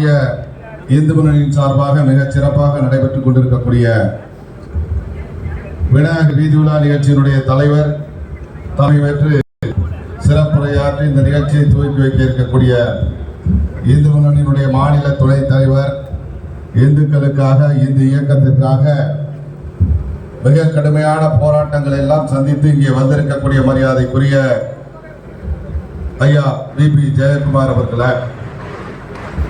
மாநில இந்து முன்னணியின் சார்பாக மிக சிறப்பாக நடைபெற்றுக் கொண்டிருக்கக்கூடிய விநாயகர் வீதி உலா நிகழ்ச்சியினுடைய தலைவர் தலைவற்று சிறப்புரையாற்றி இந்த நிகழ்ச்சியை துவக்கி வைக்க இருக்கக்கூடிய இந்து முன்னணியினுடைய மாநில துணைத் தலைவர் இந்துக்களுக்காக இந்து இயக்கத்திற்காக மிக கடுமையான போராட்டங்களை எல்லாம் சந்தித்து இங்கே வந்திருக்கக்கூடிய மரியாதைக்குரிய ஐயா விபி ஜெயக்குமார் அவர்களை.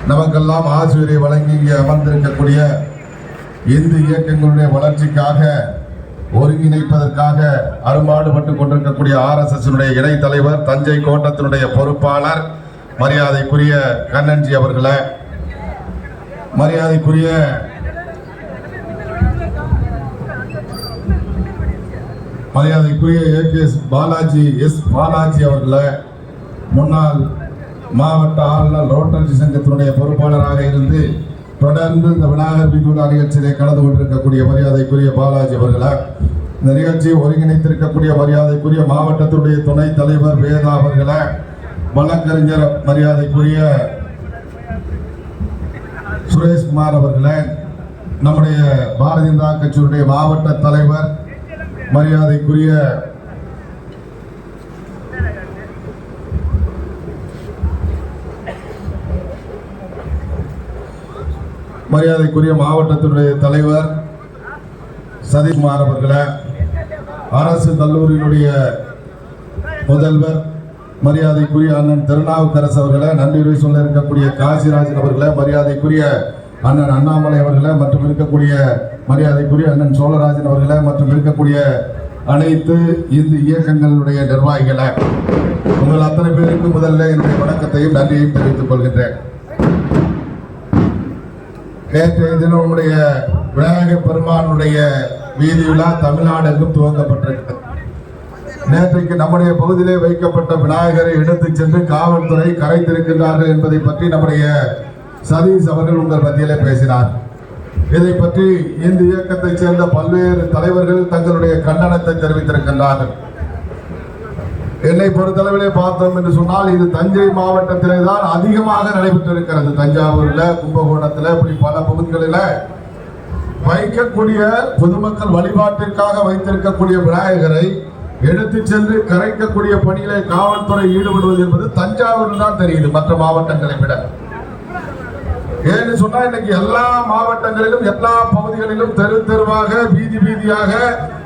நமக்கெல்லாம் ஆசிரியரை வழங்கி இங்கே அமர்ந்திருக்கக்கூடிய இந்து இயக்கங்களுடைய வளர்ச்சிக்காக ஒருங்கிணைப்பதற்காக அரும்பாடுபட்டு கொண்டிருக்கக்கூடிய ஆர்எஸ்எஸ்னுடைய இணை தலைவர் தஞ்சை கோட்டத்தினுடைய பொறுப்பாளர் மரியாதைக்குரிய கண்ணன்ஜி அவர்களை. மரியாதைக்குரிய மரியாதைக்குரிய ஏகேஎஸ் பாலாஜி எஸ் பாலாஜி அவர்களை. முன்னாள் மாவட்ட ஆளுநர் ரோட்டரி சங்கத்தினுடைய பொறுப்பாளராக இருந்து தொடர்ந்து இந்த விநாயகர் விதுலா நிகழ்ச்சியிலே கலந்து கொண்டிருக்கக்கூடிய மரியாதைக்குரிய பாலாஜி அவர்களே? இந்த நிகழ்ச்சியை ஒருங்கிணைத்திருக்கக்கூடிய மரியாதைக்குரிய மாவட்டத்துடைய துணைத் தலைவர் வேதா அவர்களே? வழக்கறிஞர் மரியாதைக்குரிய சுரேஷ்குமார் அவர்களே? நம்முடைய பாரதிய ஜனதா கட்சியினுடைய மாவட்ட தலைவர் மரியாதைக்குரிய மரியாதைக்குரிய மாவட்டத்தினுடைய தலைவர் சதீஷ்குமார் அவர்களை அரசு கல்லூரியினுடைய முதல்வர் மரியாதைக்குரிய அண்ணன் திருநாவுக்கரசு அவர்களை நன்றி சொல்ல இருக்கக்கூடிய காசிராஜன் அவர்களை மரியாதைக்குரிய அண்ணன் அண்ணாமலை அவர்களை மற்றும் இருக்கக்கூடிய மரியாதைக்குரிய அண்ணன் சோழராஜன் அவர்களை மற்றும் இருக்கக்கூடிய அனைத்து இந்து இயக்கங்களுடைய நிர்வாகிகளை. உங்கள் அத்தனை பேருக்கு முதல்ல என்னுடைய வணக்கத்தையும் நன்றியையும் தெரிவித்துக் கொள்கின்றேன். நேற்றைய தினம் உடைய விநாயக பெருமானுடைய வீதி விழா தமிழ்நாடு எங்கும் துவங்கப்பட்டிருக்கிறது. நேற்றைக்கு நம்முடைய பகுதியிலே வைக்கப்பட்ட விநாயகரை எடுத்து சென்று காவல்துறை கரைத்திருக்கிறார்கள் என்பதை பற்றி நம்முடைய சதீஷ் அவர்கள் உங்கள் மத்தியிலே பேசினார். இதை பற்றி இந்த இயக்கத்தைச் சேர்ந்த பல்வேறு தலைவர்கள் தங்களுடைய கண்டனத்தை தெரிவித்திருக்கின்றார்கள். என்னை பொறுத்தளவிலே பார்த்தோம் என்று சொன்னால் இது தஞ்சை மாவட்டத்திலே தான் அதிகமாக நடைபெற்றிருக்கிறது. தஞ்சாவூர்ல கும்பகோணத்துல இப்படி பல பகுதிகளில் வைக்கக்கூடிய பொதுமக்கள் வழிபாட்டிற்காக வைத்திருக்கக்கூடிய விநாயகரை எடுத்து சென்று கரைக்கக்கூடிய பணியிலே காவல்துறை ஈடுபடுவது என்பது தஞ்சாவூர் தான் தெரியுது மற்ற மாவட்டங்களை விட. ஏன்னு சொன்னா இன்னைக்கு எல்லா மாவட்டங்களிலும் எல்லா பகுதிகளிலும் தெரு தெருவாக வீதி வீதியாக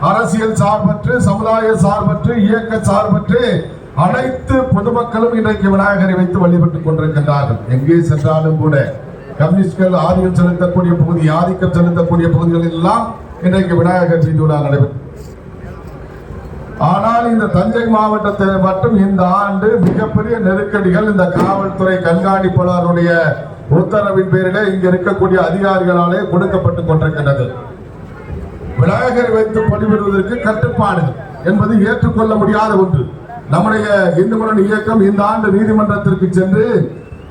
அரசியல் சார்பற்று சமுதாய சார்பற்று இயக்க சார்பற்று அனைத்து பொதுமக்களும் இன்றைக்கு விநாயகரை வைத்து வழிபட்டுக் கொண்டிருக்கின்றார்கள். எங்கே சென்றாலும் கூட கம்யூனிஸ்ட்கள் ஆதிக்கம் செலுத்தக்கூடிய பகுதி ஆதிக்கம் செலுத்தக்கூடிய பகுதிகளில் எல்லாம் இன்றைக்கு விநாயகர் வீதியுலா நடைபெற்று. ஆனால் இந்த தஞ்சை மாவட்டத்தில் மட்டும் இந்த ஆண்டு மிகப்பெரிய நெருக்கடிகள் இந்த காவல்துறை கண்காணிப்பாளருடைய உத்தரவின் பேரிலே இங்க இருக்கக்கூடிய அதிகாரிகளாலே கொடுக்கப்பட்டு கொண்டிருக்கின்றது. விநாயகர் வைத்து பணிவிடுவதற்கு கட்டுப்பாடு என்பது ஏற்றுக்கொள்ள முடியாத ஒன்று. நம்முடைய இந்து முன்னணி இயக்கம் இந்த ஆண்டு நீதிமன்றத்திற்கு சென்று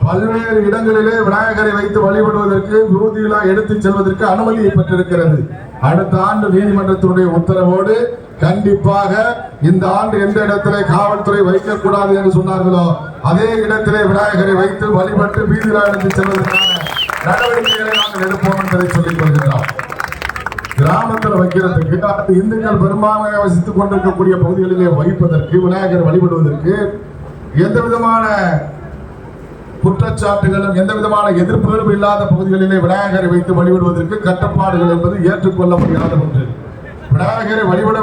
பல்வேறு இடங்களிலே விநாயகரை வைத்து வழிபடுவதற்கு விரோதிகளா எடுத்துச் செல்வதற்கு அனுமதியை பெற்றிருக்கிறது. அடுத்த ஆண்டு நீதிமன்றத்தினுடைய உத்தரவோடு கண்டிப்பாக இந்த ஆண்டு எந்த இடத்திலே காவல்துறை வைக்கக்கூடாது என்று சொன்னார்களோ அதே இடத்திலே விநாயகரை வைத்து வழிபட்டு வீதியிலா எடுத்துச் செல்வதற்கான நடவடிக்கைகளை நாங்கள் எடுப்போம் என்பதை சொல்லிக் கொள்கின்றோம். கிராமத்தில் வைக்கிறதுக்கு அடுத்து இந்துக்கள் பெரும்பான்மையாக வசித்துக் கொண்டிருக்கக்கூடிய பகுதிகளிலே வைப்பதற்கு விநாயகர் வழிபடுவதற்கு எந்த விதமான குற்றச்சாட்டுகளும் எந்த விதமான எதிர்ப்புகளும் இல்லாத பகுதிகளிலே விநாயகரை வைத்து வழிபடுவதற்கு கட்டுப்பாடுகள் என்பது ஏற்றுக்கொள்ள முடியாத ஒன்று. விநாயகரை வழிபட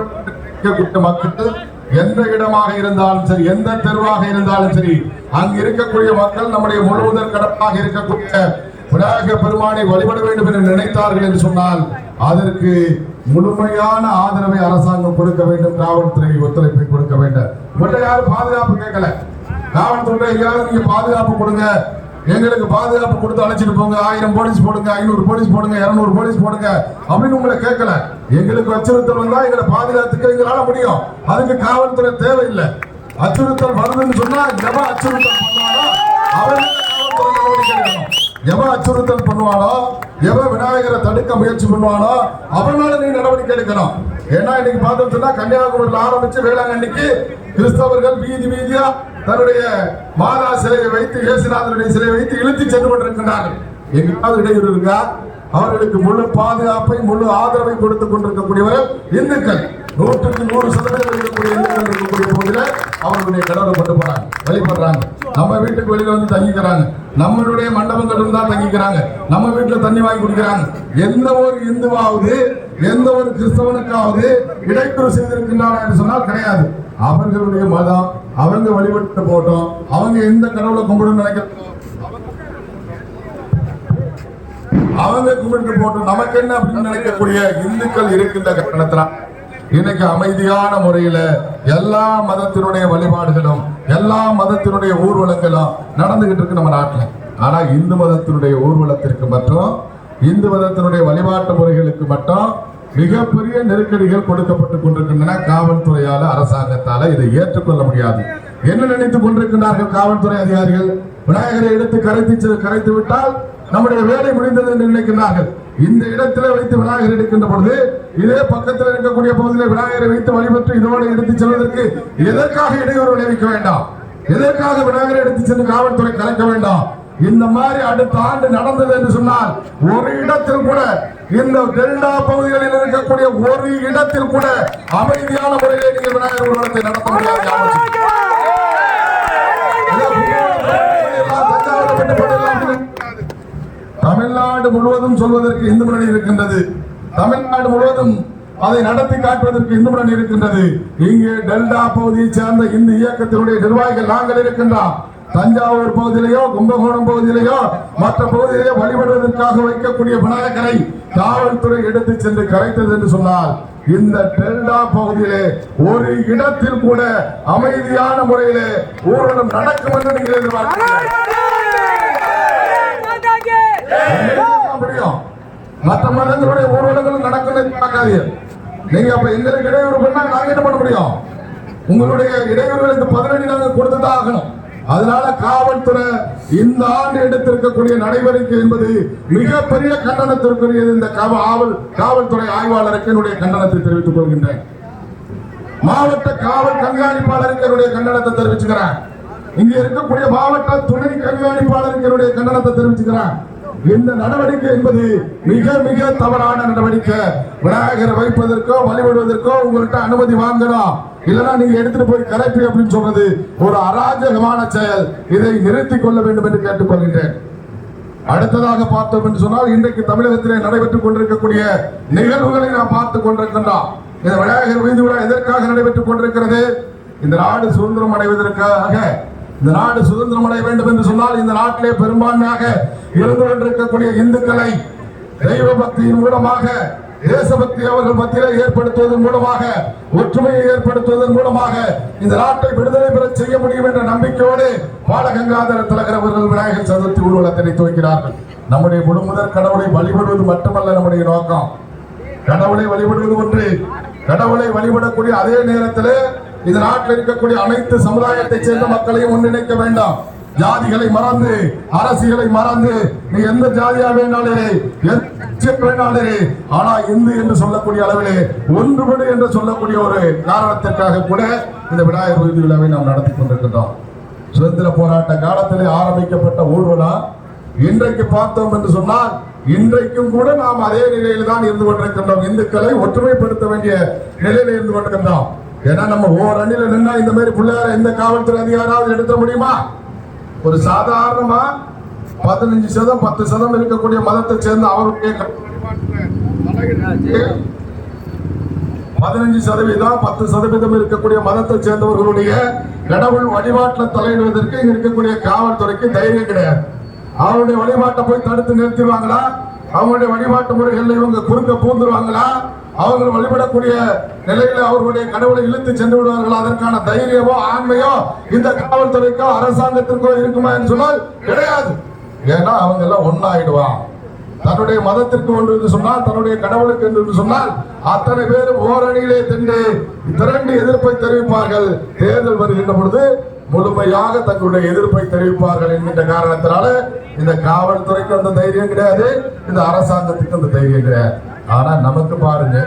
மக்கள் எந்த இடமாக இருந்தாலும் சரி எந்த தெருவாக இருந்தாலும் சரி அங்கு இருக்கக்கூடிய மக்கள் நம்முடைய முழுவதற் கடப்பாக இருக்கக்கூடிய விநாயகர் பெருமானை வழிபட வேண்டும் என்று நினைத்தார்கள் என்று சொன்னால் அதற்கு முழுமையான ஆதரவை அரசாங்கம் கொடுக்க வேண்டும் காவல்துறை ஒத்துழைப்பை கொடுக்க வேண்டும். உங்கள்ட்ட யாரும் பாதுகாப்பு கேட்கல? காவல்துறை எங்கேயாவது நீங்க பாதுகாப்பு கொடுங்க. எங்களுக்கு பாதுகாப்பு கொடுத்து அழைச்சிட்டு போங்க. ஆயிரம் போலீஸ் போடுங்க ஐநூறு போலீஸ் போடுங்க இரநூறு போலீஸ் போடுங்க அப்படின்னு உங்களை கேட்கல. எங்களுக்கு அச்சுறுத்தல் வந்தா எங்களை பாதுகாத்துக்க எங்களால முடியும். அதுக்கு காவல்துறை தேவையில்லை. அச்சுறுத்தல் வருதுன்னு சொன்னா எவன் அச்சுறுத்தல் பண்ணாரோ அவன் காவல்துறை நடவடிக்கை எவன் அச்சுறுத்தல் பண்ணுவானோ எவன் விநாயகரை தடுக்க முயற்சி பண்ணுவானோ அவனால நீ நடவடிக்கை எடுக்கணும். ஏன்னா இன்னைக்கு பார்த்தோம்னா கன்னியாகுமரியில் ஆரம்பிச்சு வேளாங்கண்ணிக்கு கிறிஸ்தவர்கள் வீதி வீதியா தன்னுடைய மாதா சிலையை வைத்து இயேசுநாதனுடைய சிலையை வைத்து இழுத்து சென்று கொண்டிருக்கிறார்கள் எங்காவது இடையூறு இருக்கா? அவர்களுக்கு முழு பாதுகாப்பை முழு ஆதரவை கொடுத்துக் கொண்டிருக்கக்கூடியவர் இந்துக்கள். நூற்றுக்கு நூறு சதவீதம் இருக்கக்கூடிய இந்துக்கள் இருக்கக்கூடிய போதில அவர்களுடைய கடவுளை கொண்டு போறாங்க. வழிபடுறாங்க. நம்ம வீட்டுக்கு வெளியில வந்து தங்கிக்கிறாங்க. நம்மளுடைய மண்டபங்கள் இருந்தா தங்கிக்கிறாங்க. நம்ம வீட்டுல தண்ணி வாங்கி குடிக்கிறாங்க. எந்த ஒரு இந்துவாவது எந்த ஒரு கிறிஸ்தவனுக்காவது இடைக்குறு செய்திருக்கின்றான என்று சொன்னால் கிடையாது. அவர்களுடைய மதம் அவங்க வழிபட்டு போட்டோம். அவங்க எந்த கடவுளை கும்பிடும் நினைக்கிறாங்க அவங்க கும்பிட்டு போட்டோம். நமக்கு என்ன அப்படின்னு நினைக்கக்கூடிய இந்துக்கள் இருக்கின்ற கட்டணத்துல இன்னைக்கு அமைதியான முறையில எல்லா மதத்தினுடைய வழிபாடுகளும் எல்லா மதத்தினுடைய ஊர்வலங்களும் நடந்துகிட்டு இருக்கு நம்ம நாட்டுல. ஆனா இந்து மதத்தினுடைய ஊர்வலத்திற்கு மட்டும் இந்து மதத்தினுடைய வழிபாட்டு முறைகளுக்கு மட்டும் மிகப்பெரிய நெருக்கடிகள் கொடுக்கப்பட்டுக் கொண்டிருக்கின்றன. காவல்துறையால அரசாங்கத்தால இதை ஏற்றுக்கொள்ள முடியாது. என்ன நினைத்துக் கொண்டிருக்கின்றார்கள் காவல்துறை அதிகாரிகள்? விநாயகரை எடுத்து கரைத்து செ- கரைத்து விட்டால் நம்முடைய வேலை முடிந்தது என்று நினைக்கிறார்கள் இந்த இடத்திலே வைத்து விநாயகர் எடுக்கின்ற பொழுது இதே பக்கத்தில் இருக்கக்கூடிய பகுதியில் விநாயகரை வைத்து வழிபட்டு இதோடு எடுத்து செல்வதற்கு எதற்காக இடையூறு விளைவிக்க வேண்டாம்? எதற்காக விநாயகரை எடுத்து சென்று காவல்துறை கலைக்க வேண்டாம்? இந்த மாதிரி அடுத்த ஆண்டு நடந்தது என்று சொன்னால் ஒரு இடத்தில் கூட இந்த டெல்டா பகுதிகளில் இருக்கக்கூடிய ஒரு இடத்தில் கூட அமைதியான முறையிலே நீங்கள் விநாயகர் ஊர்வலத்தை நடத்த முடியாது. தமிழ்நாடு முழுவதும் சொல்வதற்கு இந்து முன்னணி இருக்கின்றது. தமிழ்நாடு முழுவதும் அதை நடத்தி காட்டுவதற்கு இந்து முன்னணி இருக்கின்றது. இங்கே டெல்டா பகுதியைச் சேர்ந்த இந்த இயக்கத்தினுடைய நிர்வாகிகள் நாங்கள் இருக்கின்றோம். தஞ்சாவூர் பகுதியிலேயோ கும்பகோணம் பகுதியிலேயோ மற்ற பகுதியிலேயோ வழிபடுவதற்காக வைக்கக்கூடிய விநாயகரை காவல்துறை எடுத்து சென்று கரைத்தது என்று சொன்னால் இந்த டெல்டா பகுதியிலே ஒரு இடத்தில் கூட அமைதியான முறையிலே ஊர்வலம் நடக்கும் என்று நீங்கள் எதிர்பார்க்கிறீர்கள்? முடியும் மற்ற மதங்களுடைய ஊர்வலங்களும் நடக்கும் பார்க்காதீங்க நீங்க அப்ப எங்களுக்கு இடையூறு பண்ணா நாங்க என்ன பண்ண முடியும்? உங்களுடைய இடையூறுகளுக்கு பதிலடி நாங்க கொடுத்துதான் ஆகணும். அதனால காவல்துறை இந்த ஆண்டு எடுத்திருக்கக்கூடிய நடவடிக்கை என்பது மிகப்பெரிய கண்டனத்திற்குரியது. இந்த காவல் ஆவல் காவல்துறை ஆய்வாளருக்கு என்னுடைய கண்டனத்தை தெரிவித்துக் கொள்கின்றேன். மாவட்ட காவல் கண்காணிப்பாளருக்கு என்னுடைய கண்டனத்தை தெரிவிச்சுக்கிறேன். இங்க இருக்கக்கூடிய மாவட்ட துணை கண்காணிப்பாளருக்கு என்னுடைய கண்டனத்தை தெரிவிச்சுக்கிறேன். இந்த நடவடிக்கை என்பது மிக மிக தவறான நடவடிக்கை. விநாயகரை வைப்பதற்கோ வழிபடுவதற்கோ உங்கள்கிட்ட அனுமதி வாங்கணும் இல்லைன்னா நீங்க எடுத்துட்டு போய் கரெக்ட் அப்படின்னு சொல்றது ஒரு அராஜகமான செயல். இதை நிறுத்திக் கொள்ள வேண்டும் என்று கேட்டுக்கொள்கின்றேன். அடுத்ததாக பார்த்தோம் என்று சொன்னால் இன்றைக்கு தமிழகத்திலே நடைபெற்றுக் கொண்டிருக்கக்கூடிய நிகழ்வுகளை நாம் பார்த்துக் கொண்டிருக்கின்றோம். இந்த விநாயகர் வீதி விழா எதற்காக நடைபெற்றுக் கொண்டிருக்கிறது? இந்த நாடு சுதந்திரம் அடைவதற்காக இந்த நாடு சுதந்திரம் அடைய வேண்டும் என்று சொன்னால் இந்த நாட்டிலே பெரும்பான்மையாக இருந்து கொண்டிருக்கக்கூடிய இந்துக்களை தெய்வ பக்தியின் மூலமாக தேசபக்தி அவர்கள் மத்தியிலே ஏற்படுத்துவதன் மூலமாக ஒற்றுமையை ஏற்படுத்துவதன் மூலமாக இந்த நாட்டை விடுதலை பெற செய்ய முடியும் என்ற நம்பிக்கையோடு பாலகங்காதர திலகர் அவர்கள் விநாயகர் சதுர்த்தி ஊர்வலத்தினை துவக்கிறார்கள் நம்முடைய முழுமுதல் கடவுளை வழிபடுவது மட்டுமல்ல நம்முடைய நோக்கம். கடவுளை வழிபடுவது ஒன்று. கடவுளை வழிபடக்கூடிய அதே நேரத்தில் இந்த நாட்டில் இருக்கக்கூடிய அனைத்து சமுதாயத்தைச் சேர்ந்த மக்களையும் ஒன்றிணைக்க வேண்டாம். ஜாதிகளை மறந்து அரசியலை மறந்து நீ எந்த ஜாதியா வேணாலும் இரு, எந்த ஆனா இந்து என்று சொல்லக்கூடிய அளவிலே ஒன்றுபடு என்று சொல்லக்கூடிய ஒரு காரணத்திற்காக கூட இந்த விநாயகர் விருது விழாவை நாம் நடத்தி கொண்டிருக்கின்றோம். சுதந்திர போராட்ட காலத்திலே ஆரம்பிக்கப்பட்ட ஊர்வலம் இன்றைக்கு பார்த்தோம் என்று சொன்னால் இன்றைக்கும் கூட நாம் அதே நிலையில் தான் இருந்து கொண்டிருக்கின்றோம். இந்துக்களை ஒற்றுமைப்படுத்த வேண்டிய நிலையில இருந்து கொண்டிருக்கின்றோம். ஏன்னா நம்ம ஓர் அணில நின்னா இந்த மாதிரி பிள்ளையார எந்த காவல்துறை அதிகாராவது எடுத்த முடியுமா? ஒரு சாதாரணமா பதினஞ்சு சதம் பத்து சதம் இருக்கக்கூடிய மதத்தை சேர்ந்த அவருடைய பதினஞ்சு சதவீதம் பத்து சதவீதம் இருக்கக்கூடிய மதத்தை சேர்ந்தவர்களுடைய கடவுள் வழிபாட்டில் தலையிடுவதற்கு இங்க இருக்கக்கூடிய காவல்துறைக்கு தைரியம் கிடையாது. அவருடைய வழிபாட்டை போய் தடுத்து நிறுத்திடுவாங்களா? அவங்களுடைய வழிபாட்டு முறைகள்ல இவங்க குறுக்க பூந்துருவாங்களா? அவர்கள் வழிபடக்கூடிய நிலையில அவர்களுடைய கடவுளை இழுத்து சென்று விடுவார்கள். அதற்கான தைரியமோ ஆண்மையோ இந்த காவல்துறைக்கோ அரசாங்கத்திற்கோ இருக்குமா என்று சொன்னால் கிடையாது. ஏன்னா அவங்க எல்லாம் ஒன்னாயிடுவான் தன்னுடைய மதத்திற்கு ஒன்று என்று சொன்னால் தன்னுடைய கடவுளுக்கு என்று என்று சொன்னால் அத்தனை பேரும் ஓரணியிலே தின்று திரண்டு எதிர்ப்பை தெரிவிப்பார்கள். தேர்தல் வருகின்ற பொழுது முழுமையாக தங்களுடைய எதிர்ப்பை தெரிவிப்பார்கள் என்கின்ற காரணத்தினால இந்த காவல்துறைக்கு அந்த தைரியம் கிடையாது இந்த அரசாங்கத்துக்கு அந்த தைரியம் கிடையாது. ஆனா நமக்கு பாருங்க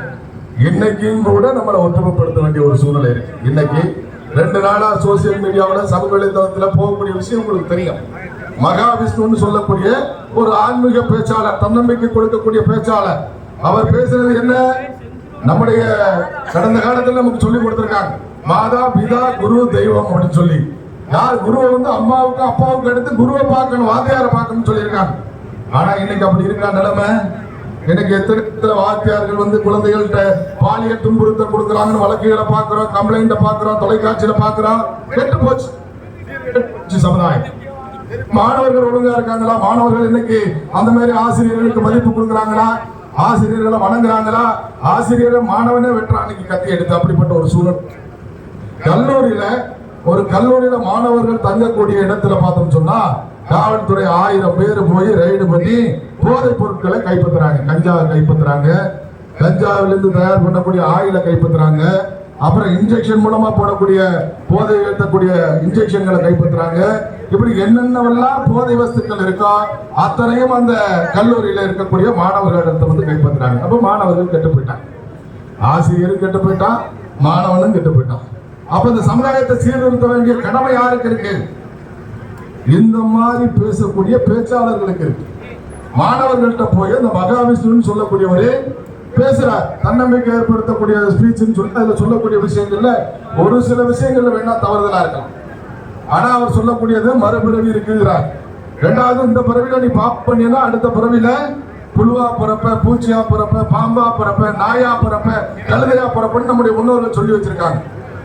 இன்னைக்கும் கூட நம்மளை ஒற்றுமைப்படுத்த வேண்டிய ஒரு சூழ்நிலை இருக்கு. இன்னைக்கு ரெண்டு நாளா சோசியல் மீடியாவில் சமூக வலைதளத்தில் போகக்கூடிய விஷயம் உங்களுக்கு தெரியும். மகாவிஷ்ணுன்னு சொல்லக்கூடிய ஒரு ஆன்மீக பேச்சாளர் தன்னம்பிக்கை கொடுக்கக்கூடிய பேச்சாளர். அவர் பேசுறது என்ன? நம்முடைய கடந்த காலத்தில் நமக்கு சொல்லி கொடுத்திருக்காங்க. மாதா பிதா குரு தெய்வம் அப்படின்னு சொல்லி. யார் குருவை வந்து அம்மாவுக்கு அப்பாவுக்கு எடுத்து குருவை பார்க்கணும் வாத்தியாரை பார்க்கணும்னு சொல்லியிருக்காங்க. ஆனா இன்னைக்கு அப்படி இருக்கா நிலைமை எனக்கு எத்தனை வாத்தியார்கள் வந்து குழந்தைகள்கிட்ட பாலியல் துன்புறுத்தல் கொடுக்குறாங்கன்னு வழக்குகளை பார்க்குறோம் கம்ப்ளைண்ட பார்க்குறோம் தொலைக்காட்சியில பார்க்கிறோம். கெட்டு போச்சு. சமுதாயம். மாணவர்கள் ஒழுங்கா இருக்காங்களா? மாணவர்கள் இன்னைக்கு அந்த மாதிரி ஆசிரியர்களுக்கு மதிப்பு கொடுக்குறாங்களா? ஆசிரியர்களை வணங்குறாங்களா? ஆசிரியரை மாணவனே வெட்டுறான். அன்னைக்கு கத்தி எடுத்து அப்படிப்பட்ட ஒரு சூழல். கல்லூரியில ஒரு கல்லூரியில மாணவர்கள் தங்கக்கூடிய இடத்துல பார்த்தோம் சொன்னா காவல்துறை ஆயிரம் பேர் போய் ரைடு பண்ணி போதைப் பொருட்களை கைப்பற்றுறாங்க. கஞ்சாவை கைப்பற்றுறாங்க. கஞ்சாவிலிருந்து தயார் பண்ணக்கூடிய ஆயிலை கைப்பற்றுறாங்க. அப்புறம் இன்ஜெக்ஷன் மூலமா போடக்கூடிய போதை ஏற்றக்கூடிய இன்ஜெக்ஷன்களை கைப்பற்றுறாங்க. இப்படி என்னென்னவெல்லாம் போதை வஸ்துக்கள் இருக்கோ அத்தனையும் அந்த கல்லூரியில இருக்கக்கூடிய மாணவர்களிடத்தை வந்து கைப்பற்றுறாங்க. அப்போ மாணவர்கள் கெட்டு போயிட்டாங்க. ஆசிரியரும் கெட்டு போயிட்டான் மாணவனும் கெட்டு போயிட்டான். அப்ப இந்த சமுதாயத்தை சீர்திருத்த வேண்டிய கடமை யாருக்கு இருக்கு? இந்த மாதிரி பேசக்கூடிய பேச்சாளர்களுக்கு இருக்கு. மாணவர்கள்ட்ட போய் அந்த மகாவிஷ்ணுன்னு சொல்லக்கூடியவரே பேசுறார். தன்னம்பிக்கை ஏற்படுத்தக்கூடிய ஸ்பீச்சுன்னு சொல்லி அதுல சொல்லக்கூடிய விஷயங்கள்ல ஒரு சில விஷயங்கள்ல வேணா தவறுதலா இருக்கலாம். ஆனா அவர் சொல்லக்கூடியது மறுபிறவி இருக்குங்கிறார். ரெண்டாவது இந்த பிறவில நீ பாப் பண்ணினா அடுத்த பிறவில புழுவா பிறப்ப பூச்சியா பிறப்ப பாம்பா பிறப்ப நாயா பிறப்ப கழுதையா பிறப்பன்னு நம்முடைய முன்னோர்கள் சொல்லி வச்சிருக்காங்க.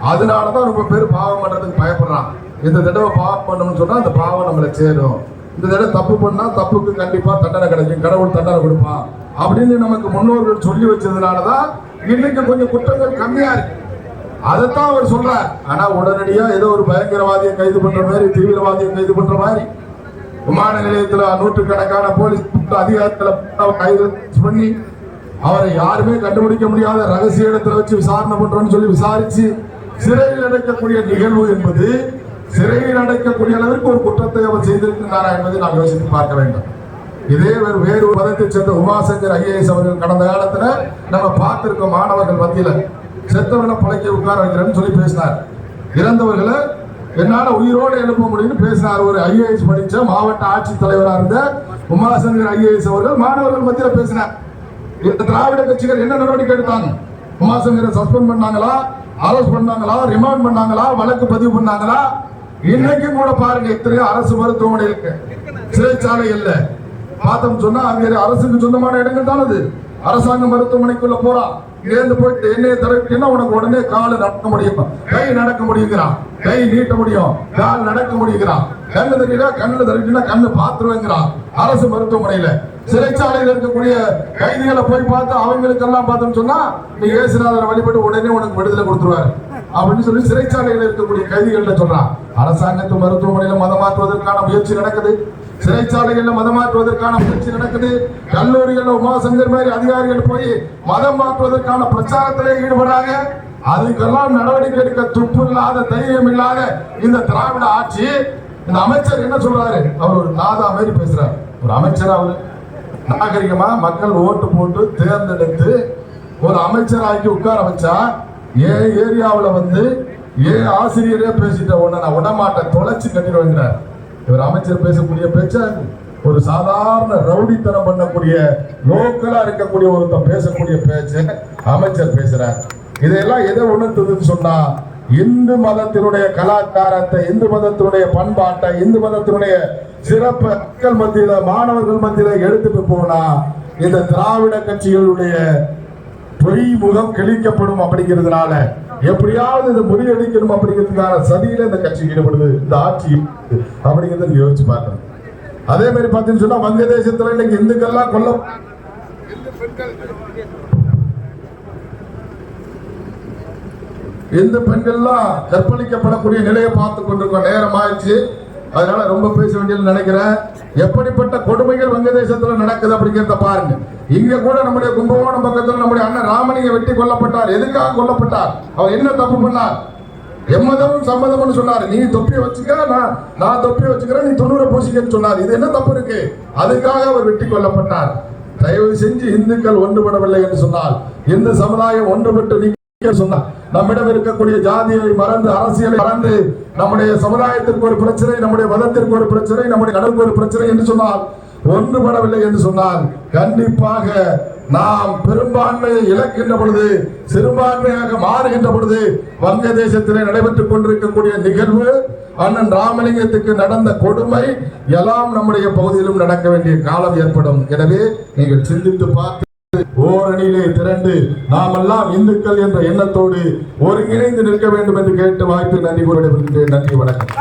அதனாலதான் ரொம்ப பேர் பாவம் பண்றதுக்கு பயப்படுறான் இந்த தடவை பாவம் பண்ணணும்னு சொன்னா அந்த பாவம் நம்மளை சேரும். இந்த தடவை தப்பு பண்ணா தப்புக்கு கண்டிப்பா தண்டனை கிடைக்கும். கடவுள் தண்டனை கொடுப்பான். அப்படின்னு நமக்கு முன்னோர்கள் சொல்லி வச்சதுனாலதான் இன்னைக்கு கொஞ்சம் குற்றங்கள் கம்மியா இருக்கு. அதைத்தான் அவர் சொல்றார். ஆனா உடனடியா ஏதோ ஒரு பயங்கரவாதியை கைது பண்ற மாதிரி தீவிரவாதியை கைது பண்ற மாதிரி. விமான நிலையத்துல நூற்றுக்கணக்கான போலீஸ் அதிகாரத்துல கைது பண்ணி அவரை யாருமே கண்டுபிடிக்க முடியாத ரகசிய இடத்துல வச்சு விசாரணை பண்றோம்னு சொல்லி விசாரிச்சு சிறையில் அடைக்கக்கூடிய நிகழ்வு என்பது சிறையில் அடைக்கக்கூடிய அளவிற்கு ஒரு குற்றத்தை அவர் செய்திருக்கிறாரா என்பதை நாம் யோசித்து பார்க்க வேண்டும். இதே வேறு ஒரு மதத்தை சேர்ந்த உமாசங்கர் ஐஏஎஸ் அவர்கள் கடந்த காலத்துல நம்ம பார்த்திருக்கோம் மாணவர்கள் மத்தியில. செத்தவனை பழைக்க உட்கார வைக்கிறேன்னு சொல்லி பேசினார். இறந்தவர்களை என்னால உயிரோடு எழுப்ப முடியும்னு பேசினார். ஒரு ஐஏஎஸ் படித்த மாவட்ட ஆட்சித்தலைவராக இருந்த உமாசங்கர் ஐஏஎஸ் அவர்கள் மாணவர்கள் மத்தியில பேசினார். இந்த திராவிட கட்சிகள் என்ன நடவடிக்கை எடுத்தாங்க? உமாசங்கரை சஸ்பெண்ட் பண்ணாங்களா? அரெஸ்ட் பண்ணாங்களா? ரிமாண்ட் பண்ணாங்களா? வழக்கு பதிவு பண்ணாங்களா? இன்னைக்கும் கூட பாருங்க இத்தனை அரசு மருத்துவமனை இருக்கு. சிறைச்சாலை இல்ல. பார்த்தோம் சொன்னா அங்க அரசுக்கு சொந்தமான இடங்கள் தான் அது. அரசாங்க மருத்துவமனைக்குள்ள போறான் இங்கேருந்து போயிட்டு எண்ணெயை தடவிட்டீங்கன்னா உனக்கு உடனே கால் நடக்க முடியும்? கை நடக்க முடியுங்கிறான் கை நீட்ட முடியும். கால் நடக்க முடியுங்கிறான் கண்ணு தட்டினா கண்ணு தட்டினா கண்ணு பாத்துருவேங்கிறான் அரசு மருத்துவமனையில சிறைச்சாலையில் இருக்கக்கூடிய கைதிகளை போய் பார்த்து அவங்களுக்கு எல்லாம் பார்த்தோம்னு சொன்னா நீ ஏசுநாதரை வழிபட்டு உடனே உனக்கு விடுதலை கொடுத்துருவாரு. அப்படின்னு சொல்லி சிறைச்சாலையில் இருக்கக்கூடிய கைதிகள்ட்ட சொல்றான் அரசாங்கத்து மருத்துவமனையில மதம் மாற்றுவதற்கான முயற்சி நடக்குது. சிறைச்சாலைகள்ல மதம் மாற்றுவதற்கான முயற்சி நடக்குது. கல்லூரிகள்ல உமாசங்கர் மாதிரி அதிகாரிகள் போய் மதம் மாற்றுவதற்கான பிரச்சாரத்திலே ஈடுபடுறாங்க. அதுக்கெல்லாம் நடவடிக்கை எடுக்க துப்பு இல்லாத தைரியம் இல்லாத இந்த திராவிட ஆட்சி இந்த அமைச்சர் என்ன சொல்றாரு? அவர் ஒரு நாதா மாதிரி பேசுறாரு. ஒரு அமைச்சர் அவரு? நாகரிகமா மக்கள் ஓட்டு போட்டு தேர்ந்தெடுத்து ஒரு அமைச்சராக்கி உட்கார வச்சா ஏன் ஏரியாவில் வந்து ஏன் ஆசிரியரே பேசிட்ட உடனே நான் விடமாட்டேன் தொலைச்சி கட்டிடுவேங்கிறார் இவர் அமைச்சர் பேசக்கூடிய பேச்ச ஒரு சாதாரண ரவுடித்தனம் பண்ணக்கூடிய லோக்கலா இருக்கக்கூடிய ஒருத்தன் பேசக்கூடிய பேச்சு அமைச்சர் பேசுறார். இதையெல்லாம் எதை உணர்த்துதுன்னு சொன்னா இந்து மதத்தினுடைய கலாச்சாரத்தை இந்து மதத்தினுடைய பண்பாட்டை இந்து மதத்தினுடைய சிறப்பு மக்கள் மத்தியில மாணவர்கள் மத்தியில எடுத்துட்டு போனா இந்த திராவிட கட்சிகளுடைய பொய் முகம் கிழிக்கப்படும் அப்படிங்கிறதுனால எப்படியாவது இதை முறியடிக்கணும் அப்படிங்கிறதுக்கான சதியில இந்த கட்சி ஈடுபடுது இந்த ஆட்சி அப்படிங்கிறத யோசிச்சு பார்க்கணும். அதே மாதிரி பார்த்தீங்கன்னு சொன்னா வங்கதேசத்துல இன்னைக்கு இந்துக்கள்லாம் கொல்ல இந்த பெண்கள்லாம் கற்பழிக்கப்படக்கூடிய நிலையை பார்த்து கொண்டிருக்கோம். நேரம் ஆயிடுச்சு அதனால ரொம்ப பேச வேண்டியது நினைக்கிறேன். எப்படிப்பட்ட கொடுமைகள் வங்கதேசத்துல நடக்குது அப்படிங்கிறத பாருங்க. இங்க கூட நம்முடைய கும்பகோணம் பக்கத்துல நம்முடைய அண்ணன் ராமலிங்க வெட்டி கொல்லப்பட்டார். எதுக்காக கொல்லப்பட்டார்? அவர் என்ன தப்பு பண்ணார்? எம்மதமும் சம்மதம்னு சொன்னாரு. நீ தொப்பி வச்சுக்க நான் நான் தொப்பி வச்சுக்கிறேன் நீ தொண்ணூறு பூசிக்கன்னு சொன்னார். இது என்ன தப்பு இருக்கு? அதுக்காக அவர் வெட்டி கொல்லப்பட்டார். தயவு செஞ்சு இந்துக்கள் ஒன்றுபடவில்லை என்று சொன்னால் இந்து சமுதாயம் ஒன்றுபட்டு நீ சொன்னார் நம்மிடம் இருக்கக்கூடிய ஜாதியை மறந்து அரசியலை மறந்து நம்முடைய சமுதாயத்திற்கு ஒரு பிரச்சனை நம்முடைய மதத்திற்கு ஒரு பிரச்சனை நம்முடைய கடலுக்கு ஒரு பிரச்சனை என்று சொன்னால் ஒன்றுபடவில்லை என்று சொன்னால் கண்டிப்பாக நாம் பெரும்பான்மையை இழக்கின்ற பொழுது சிறுபான்மையாக மாறுகின்ற பொழுது வங்கதேசத்திலே நடைபெற்றுக் கொண்டிருக்கக்கூடிய நிகழ்வு அண்ணன் ராமலிங்கத்துக்கு நடந்த கொடுமை எல்லாம் நம்முடைய பகுதியிலும் நடக்க வேண்டிய காலம் ஏற்படும். எனவே நீங்கள் சிந்தித்து பார்த்து ஓரணியிலே திரண்டு நாமெல்லாம் இந்துக்கள் என்ற எண்ணத்தோடு ஒருங்கிணைந்து நிற்க வேண்டும் என்று கேட்டு வாய்ப்பு நன்றி கூற நன்றி வணக்கம்.